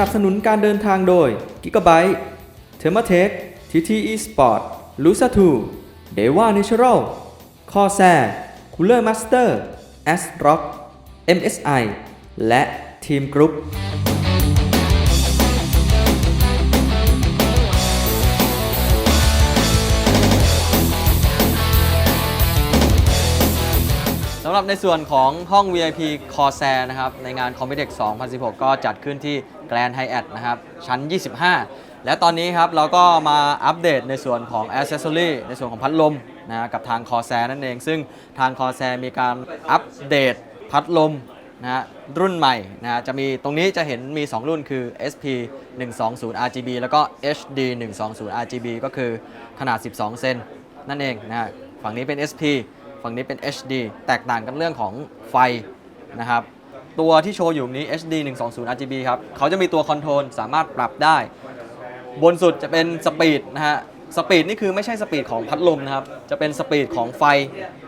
นับสนุนการเดินทางโดย Gigabyte t h e r m a t e c h TTE Sport l u s a 2 Deva Natural Corsair Cooler Master a s Rock MSI และ Team Group สำหรับในส่วนของห้อง VIP Corsair นะครับ ในงาน Computex 2016 ก็จัดขึ้นที่ Grand Hyatt นะครับ ชั้น 25 และตอนนี้ครับเราก็มาอัปเดตในส่วนของ Accessory ในส่วนของพัดลมนะกับทาง Corsair นั่นเอง ซึ่งทาง Corsair มีการอัปเดตพัดลมนะฮะรุ่นใหม่นะฮะจะมีตรงนี้จะเห็นมี 2 รุ่นคือ SP 120 RGB แล้วก็ HD 120 RGB ก็คือขนาด 12 เซนนั่นเองนะฮะฝั่งนี้เป็น SP ฝั่งนี้เป็น HD แตกต่างกันเรื่องของไฟนะครับ ตัวที่โชว์อยู่นี้ HD 120 RGB ครับเขาจะมีตัวคอนโทรลสามารถปรับได้ บนสุดจะเป็นสปีดนะฮะสปีดนี่คือไม่ใช่สปีดของพัดลมนะครับ จะเป็นสปีดของไฟ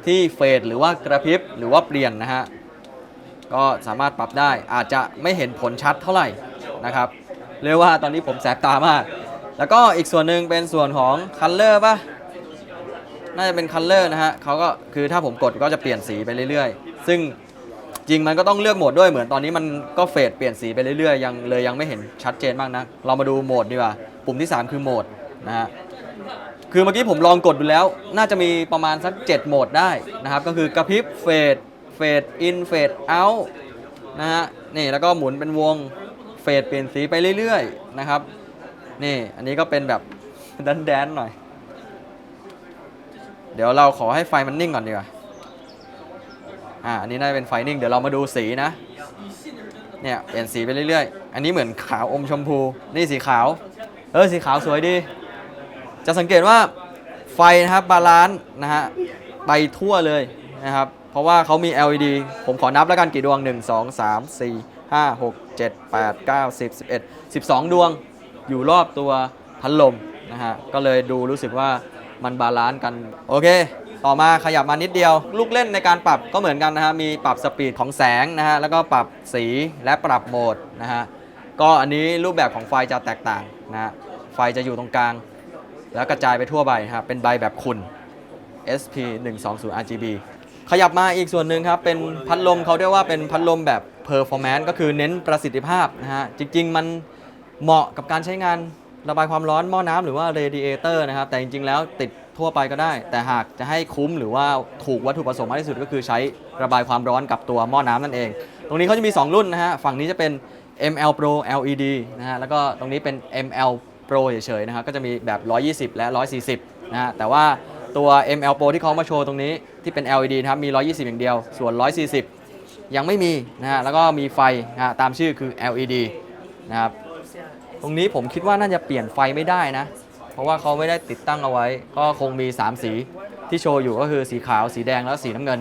ที่เฟดหรือว่ากระพริบหรือว่าเปลี่ยนนะฮะ ก็สามารถปรับได้อาจจะไม่เห็นผลชัดเท่าไหร่นะครับ เรียกว่าตอนนี้ผมแสบตามาก แล้วก็อีกส่วนหนึ่งเป็นส่วนของคัลเลอร์ป่ะ น่าจะเป็นคัลเลอร์นะฮะเขาก็คือถ้าผมกดก็จะเปลี่ยนสีไปเรื่อยๆ ซึ่ง จริงมันก็ต้องเลือกโหมดด้วยเหมือนตอนนี้มันก็เฟดเปลี่ยนสีไปเรื่อยๆยังเลยยังไม่เห็นชัดเจนมากนะเรามาดูโหมดดีกว่า ปุ่มที่ 3 คือโหมดนะฮะคือเมื่อกี้ผมลองกดดูแล้ว น่าจะมีประมาณสัก 7 โหมดได้นะครับ ก็คือกระพริบเฟดเฟดอินเฟดเอาท์นะฮะนี่แล้วก็หมุนเป็นวงเฟดเปลี่ยนสีไปเรื่อยๆนะครับนี่อันนี้ก็เป็นแบบแดนหน่อย เดี๋ยวเราขอให้ไฟมันนิ่งก่อนดีกว่า อ่าอันนี้น่าจะเป็นไฟนิ่งเดี๋ยวเรามาดูสีนะ เนี่ยเปลี่ยนสีไปเรื่อยๆ อันนี้เหมือนขาวอมชมพู นี่สีขาว เออสีขาวสวยดี จะสังเกตว่าไฟนะครับบาลานซ์นะฮะไปทั่วเลยนะครับ เพราะว่าเขามี LED ผมขอนับแล้วกันกี่ดวง 1 2 3 4 5 6 7 8 9 10 11 12 ดวงอยู่รอบตัวพัดลมนะฮะ ก็เลยดูรู้สึกว่ามันบาลานซ์กัน โอเค ต่อมาขยับมานิดเดียว ลูกเล่นในการปรับก็เหมือนกันนะฮะมีปรับสปีดของแสงนะฮะแล้วก็ปรับสีและปรับโหมดนะฮะก็อันนี้รูปแบบของไฟจะแตกต่างนะฮะไฟจะอยู่ตรงกลาง แล้วกระจายไปทั่วใบครับเป็นใบแบบขุ่น SP 120 RGB ขยับมาอีกส่วนหนึ่งครับ เป็นพัดลมเขาเรียกว่าเป็นพัดลมแบบ performance ก็คือเน้นประสิทธิภาพนะฮะ จริง ๆ มันเหมาะกับการใช้งานระบายความร้อนหม้อน้ำหรือว่า radiator นะครับ แต่จริง ๆ แล้วติด ทั่วไปก็ได้ แต่หากจะให้คุ้มหรือว่าถูกวัตถุประสงค์มากที่สุดก็คือใช้ระบายความร้อนกับตัวหม้อน้ำนั่นเอง ตรงนี้เขาจะมี 2 รุ่นนะฮะ ฝั่งนี้จะเป็น ML Pro LED นะฮะ แล้วก็ตรงนี้เป็น ML Pro เฉยๆนะครับก็จะมีแบบ 120 และ 140 นะฮะ แต่ว่าตัว ML Pro ที่เขามาโชว์ตรงนี้ที่เป็น LED นะครับ มี 120 อย่างเดียว ส่วน 140 ยังไม่มีนะฮะ แล้วก็มีไฟนะฮะตามชื่อคือ LED นะครับ ตรงนี้ผมคิดว่าน่าจะเปลี่ยนไฟไม่ได้นะ เพราะว่าเขาไม่ได้ติดตั้งเอาไว้ ก็คงมี 3 สีที่โชว์อยู่ก็คือสีขาวสีแดงแล้วสีน้ำเงิน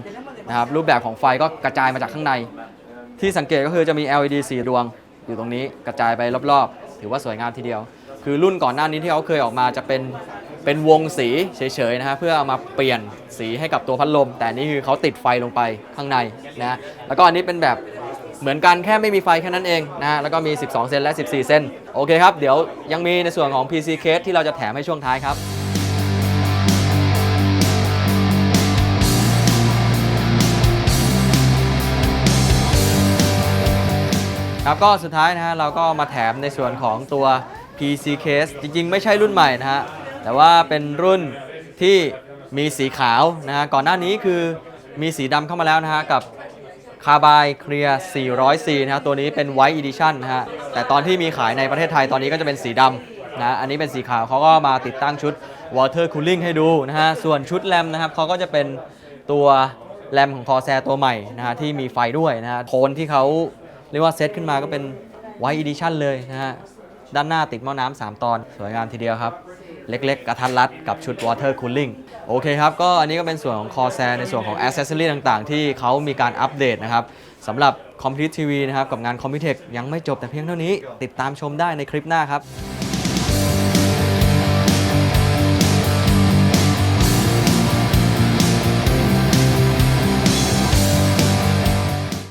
นะครับรูปแบบของไฟก็กระจายมาจากข้างใน ที่สังเกตก็คือจะมี LED 4 ดวง อยู่ตรงนี้กระจายไปรอบๆ ถือว่าสวยงามทีเดียว คือรุ่นก่อนหน้านี้ที่เขาเคยออกมาจะเป็นเป็นวงสีเฉยๆนะฮะเพื่อเอามาเปลี่ยนสีให้กับตัวพัดลม แต่นี่คือเขาติดไฟลงไปข้างในนะแล้วก็อันนี้เป็นแบบ เหมือนกันแค่ไม่มีไฟแค่นั้นเองนะฮะแล้วก็มี 12 เซนและ 14 เซนโอเคครับ เดี๋ยวยังมีในส่วนของ PC case ที่เราจะแถมให้ช่วงท้ายครับครับก็สุดท้ายนะฮะเราก็มาแถมในส่วนของตัว PC case จริงๆ ไม่ใช่รุ่นใหม่นะฮะแต่ว่าเป็นรุ่นที่มีสีขาวนะฮะก่อนหน้านี้คือมีสีดำเข้ามาแล้วนะฮะกับ คาบายเคลียร์ 400C นะฮะตัวนี้เป็น White Edition นะฮะแต่ตอนที่มีขายในประเทศไทยตอนนี้ก็จะเป็นสีดำนะอันนี้เป็นสีขาวเขาก็มาติดตั้งชุด Water Cooling ให้ดูนะฮะส่วนชุดแรมนะครับเขาก็จะเป็นตัวแรมของคอแซตัวใหม่นะฮะที่มีไฟด้วยนะฮะโทนที่เขาเรียกว่าเซตขึ้นมาก็เป็นไว t e อีดิชั่นเลยนะฮะด้านหน้าติดหม้อน้ำ3ตอน สวยงามทีเดียวครับ เล็กๆ กระทัดรัดกับชุด Water Cooling โอเคครับ ก็อันนี้ก็เป็นส่วนของคอแซในส่วนของแอสเซสซอรี่ต่างๆ ที่เขามีการอัปเดตนะครับสำหรับคอมพิวเตอร์ทีวีนะครับกับงานคอมพิวเทคยังไม่จบแต่เพียงเท่านี้ ติดตามชมได้ในคลิปหน้าครับ